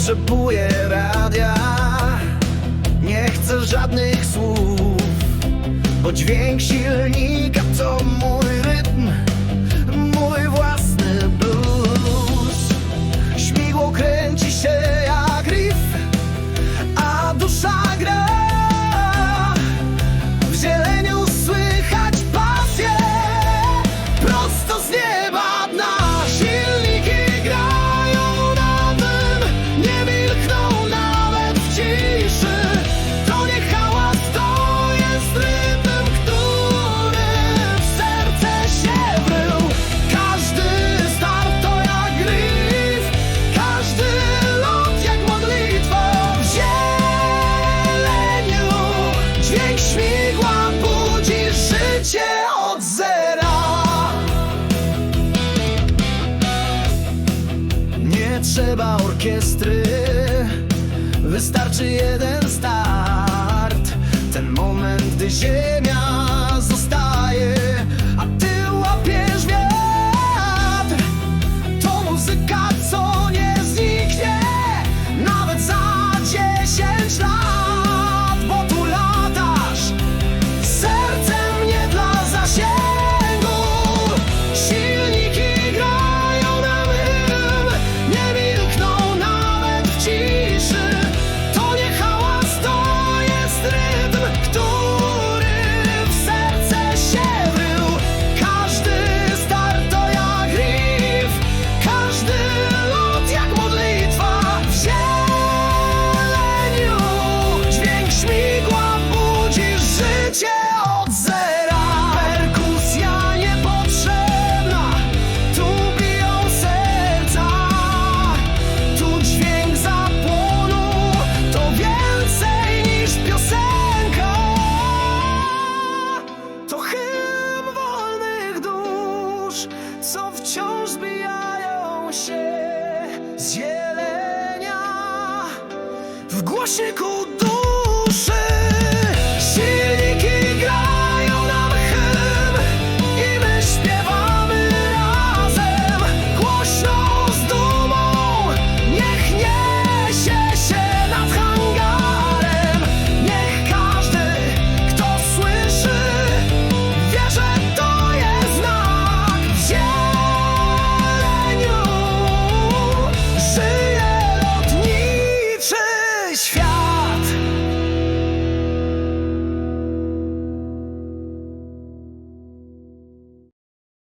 potrzebuję radia. Nie chcę żadnych słów Bo dźwięk silnika potrzeba orkiestry. Wystarczy jeden start. Ten moment, gdy ziemia wciąż zbijają się z zielenia. W głosiku